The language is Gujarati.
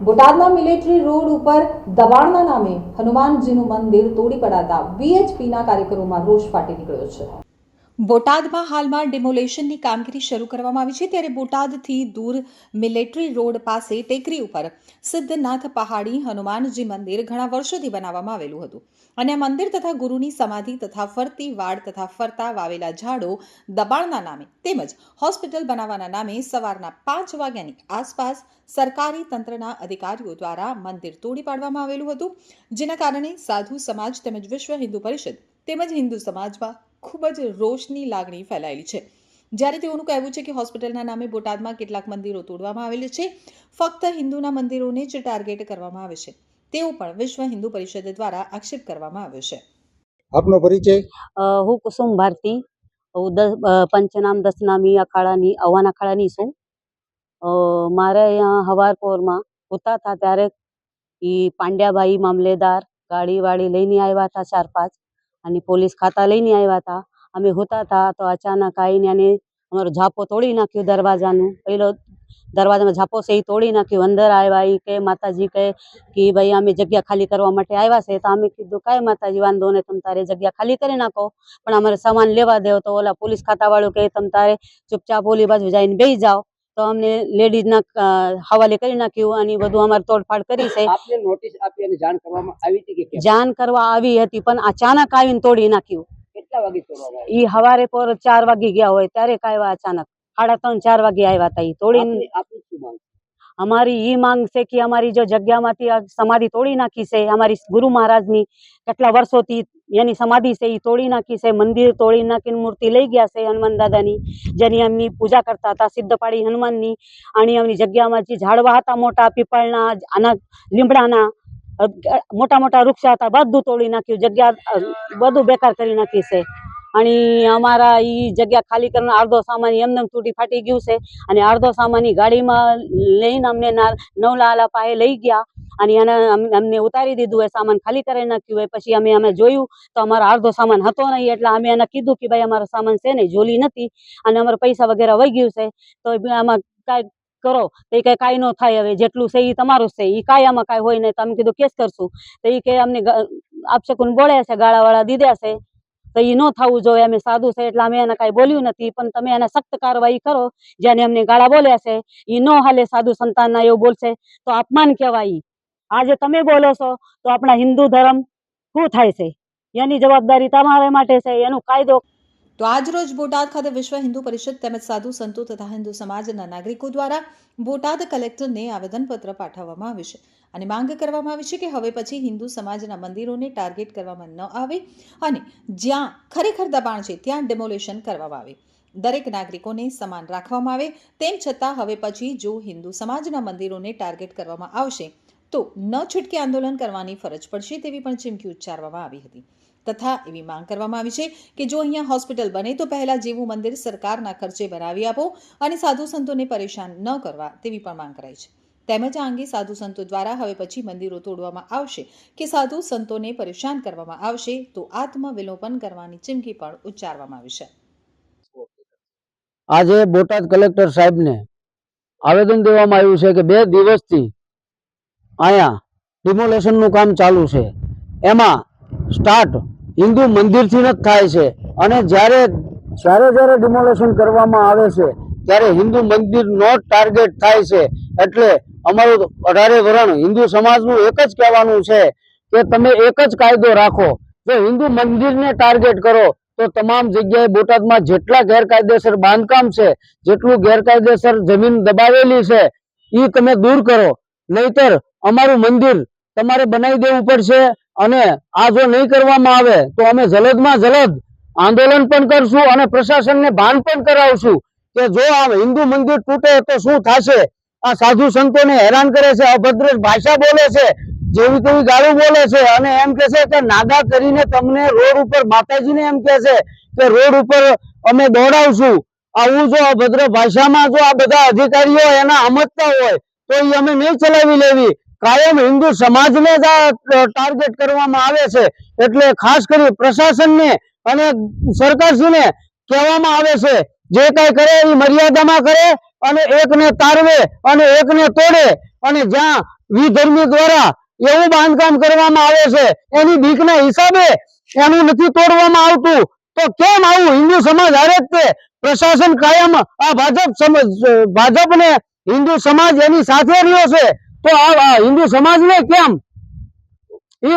બોટાદના મિલિટરી રોડ ઉપર દબાણના નામે હનુમાનજીનું મંદિર તોડી પડાતા વીએચપીના કાર્યકરોમાં રોષ ફાટી નીકળ્યો છે. બોટાદમાં હાલમાં ડિમોલેશનની કામગીરી શરૂ કરવામાં આવી છે ત્યારે બોટાદથી દૂર મિલિટરી રોડ પાસે ટેકરી ઉપર સિદ્ધનાથ પહાડી હનુમાનજી મંદિર ઘણા વર્ષોથી બનાવવામાં આવેલું હતું. અને આ મંદિર તથા ગુરુની સમાધિ તથા ફરતી વાડ તથા ફરતા વાવેલા ઝાડો દબાણના નામે તેમજ હોસ્પિટલ બનાવવાના નામે સવારના પાંચ વાગ્યાની આસપાસ સરકારી તંત્રના અધિકારીઓ દ્વારા મંદિર તોડી પાડવામાં આવેલું હતું. જેના કારણે સાધુ સમાજ તેમજ વિશ્વ હિન્દુ પરિષદ તેમજ હિન્દુ સમાજમાં ખૂબ જ રોષની લાગણી ફેલાયેલી છે. જ્યારે તેઓનું કહેવું છે કે હોસ્પિટલના નામે બોટાદમાં કેટલાક મંદિરો તોડવામાં આવેલું છે ફક્ત હિન્દુના મંદિરોને જ ટાર્ગેટ કરવામાં આવે છે. તેવો પણ વિશ્વ હિન્દુ પરિષદ દ્વારા આક્ષેપ કરવામાં આવ્યો છે. આપનો પરિચય? હું કુસુમ ભારતી. હું દસ પંચનામ દસનામી અખાડાની અવાન અખાડાની છું. અ, મારે અહીંયા હવારપોરમાં હોતા હતા ત્યારે ઈ પાંડ્યાભાઈ મામલેદાર ગાડી વાડી લઈને આવ્યા હતા ચાર પાંચ અને પોલીસ ખાતા લઈને આવ્યા હતા. અમે હોતા હતા તો અચાનક આવીને અને અમારો ઝાપો તોડી નાખ્યો દરવાજાનું. પેલો દરવાજાનો ઝાપો છે તોડી નાખ્યું. અંદર આવ્યા એ કે માતાજી કહે કે ભાઈ અમે જગ્યા ખાલી કરવા માટે આવ્યા છે. તો અમે કીધું, કાંઈ માતાજી, વાંધો ને તમે તારે જગ્યા ખાલી કરી નાખો. પણ અમારે સામાન લેવા દેવો તો ઓલા પોલીસ ખાતાવાળું કહે તમે તારે ચૂપચાપ ઓલી બાજુ જઈને બેસી જાઓ. તો અમને લેડીઝના હવાલે કરી નાખ્યું અને બધું અમારે તોડફાડ કરી છે. આપને નોટિસ આપી અને જાણ કરવામાં આવી હતી કે જાણ કરવા આવી હતી પણ અચાનક આવીને તોડી નાખ્યું. કેટલા વાગે તોડવામાં ઈ હવારે પર ચાર વાગી ગયા હોય ત્યારે કાયવા અચાનક. સાડા ત્રણ ચાર વાગે આવ્યા હતા ઈ તોડીને આપની- આપની શું માંગ અમારી ઈ માંગ છે કે અમારી જો જગ્યામાંથી સમાધિ તોડી નાખી છે, અમારી ગુરુ મહારાજની કેટલા વર્ષોથી એની સમાધિ છે એ તોડી નાખી છે, મંદિર તોડી નાખીને મૂર્તિ લઈ ગયા છે હનુમાન દાદાની, જેની એમની પૂજા કરતા હતા સિદ્ધપાડી હનુમાનની, અને એમની જગ્યામાં જે ઝાડવા હતા, મોટા પીપળના, આના લીમડાના મોટા મોટા વૃક્ષ હતા, બધું તોડી નાખ્યું, જગ્યા બધું બેકાર કરી નાખી છે. અને અમારા એ જગ્યા ખાલી કરીને અડધો સામાન એમને એમ તૂટી ફાટી ગયું છે. અને અડધો સામાન ગાડીમાં લઈને અમને ના નવલાલા પાસે લઈ ગયા. અને એને અમને ઉતારી દીધું, એ સામાન ખાલી કરી નાખ્યું. હોય પછી અમે અમે જોયું તો અમારો અડધો સામાન હતો નહીં, એટલે અમે એને કીધું કે ભાઈ અમારો સામાન છે નહીં જોલી નથી. અને અમારા પૈસા વગેરે વહી ગયું છે. તો આમાં કાંઈ કરો, તો એ કંઈ, કાંઈ ન થાય હવે. જેટલું છે એ તમારું છે. એ કાંઈ આમાં કાંઈ હોય નહીં. તો અમે કીધું, કેસ કરશું. તો એ કે અમને આપશે આપશકુન બોલ્યા છે, ગાળાવાળા દીધા છે. તો એ ન થવું જોઈએ, અમે સાધુ છે એટલે અમે એને કાંઈ બોલ્યું નથી, પણ તમે એને સખ્ત કાર્યવાહી કરો, જેને અમને ગાળા બોલ્યા છે એ ન હાલે સાધુ સંતાનના એવું બોલશે, તો અપમાન કહેવાય. આજે તમે બોલો છો, તો આપણા હિન્દુ ધર્મ શું થાય છે એની જવાબદારી તમારા માટે છે, એનો કાયદો તો આજરોજ બોટાદ ખાતે વિશ્વ હિન્દુ પરિષદ તેમજ સાધુ સંતો તથા હિન્દુ સમાજના નાગરિકો દ્વારા બોટાદ કલેક્ટરને આવેદનપત્ર પાઠવવામાં આવ્યું છે. અને માંગ કરવામાં આવી છે કે હવે પછી હિન્દુ સમાજના મંદિરોને ટાર્ગેટ કરવામાં ન આવે અને જ્યાં ખરેખર દબાણ છે ત્યાં ડેમોલેશન કરવામાં આવે. દરેક નાગરિકોને સમાન રાખવામાં આવે, તેમ છતાં હવે પછી જો હિન્દુ સમાજના મંદિરોને ટાર્ગેટ કરવામાં આવશે તો ન છૂટકે આંદોલન કરવાની ફરજ પડશે તેવી પણ ચીમકી ઉચ્ચારવામાં આવી હતી. તથા એવી માંગ કરવામાં આવી છે કે જો અહીંયા હોસ્પિટલ બને તો પહેલા જેવું મંદિર સરકારના ખર્ચે બનાવી આપો અને સાધુ સંતોને પરેશાન ન કરવા તેવી પણ માંગ કરાઈ છે. તેમજ આ અંગે સાધુ સંતો દ્વારા હવે પછી મંદિરો તોડવામાં આવશે કે સાધુ સંતોને પરેશાન કરવામાં આવશે તો આત્મવિલોપન કરવાની ચીમકી પણ ઉચ્ચારવામાં આવી છે. આજે બોટાદ કલેક્ટર સાહેબને આવેદન દેવામાં આવ્યું છે કે બે દિવસથી અહીંયા ડિમોલેશનનું કામ ચાલુ છે. એમાં સ્ટાર્ટ હિન્દુ મંદિરથી જ થાય છે. અને જ્યારે જ્યારે જ્યારે ડિમોલેશન કરવામાં આવે છે, ત્યારે હિન્દુ મંદિરનો જ ટાર્ગેટ થાય છે. એટલે અમારું અઢારે વરણ હિન્દુ સમાજનું એક જ કહેવાનું છે કે તમે એક જ કાયદો રાખો. જો હિન્દુ મંદિરને ટાર્ગેટ કરો, તો તમામ જગ્યાએ બોટાદમાં જેટલા ગેરકાયદેસર બાંધકામ છે, જેટલું ગેરકાયદેસર જમીન દબાવેલી છે એ તમે દૂર કરો. નહીતર અમારું મંદિર તમારે બનાવી દેવું પડશે અને આ જો નહીં કરવામાં આવે તો અમે જલદમાં જલદ આંદોલન પણ કરશું અને પ્રશાસનને ભાન પણ કરાવશું કે જો આ હિન્દુ મંદિર તૂટે તો શું થશે? આ સાધુ સંતોને હેરાન કરે છે, અભદ્ર ભાષા બોલે છે, જેવી તેવી ગાળું બોલે છે અને એમ કે છે કે નાગા કરીને તમને રોડ ઉપર માતાજીને એમ કે છે કે રોડ ઉપર અમે દોડાવશું. આવું જો અભદ્ર ભાષામાં જો આ બધા અધિકારીઓ એના અમતતા હોય તો એ અમે નહીં ચલાવી લેવી. કાયમ હિન્દુ સમાજને જ ટાર્ગેટ કરવામાં આવે છે. એટલે ખાસ કરી પ્રશાસનને અને સરકારશ્રીને કહેવામાં આવે છે, જે કઈ કરે એ મર્યાદામાં કરે અને એકને તારવે અને એકને તોડે અને જ્યાં વિધર્મી દ્વારા એવું બાંધકામ કરવામાં આવે છે, એની બીકના હિસાબે એનું નથી તોડવામાં આવતું. તો કેમ આવું હિન્દુ સમાજ હારે જ તે? પ્રશાસન કાયમ આ ભાજપ ભાજપને હિન્દુ સમાજ એની સાથે રહ્યો છે. તો આ હિન્દુ સમાજ ને કેમ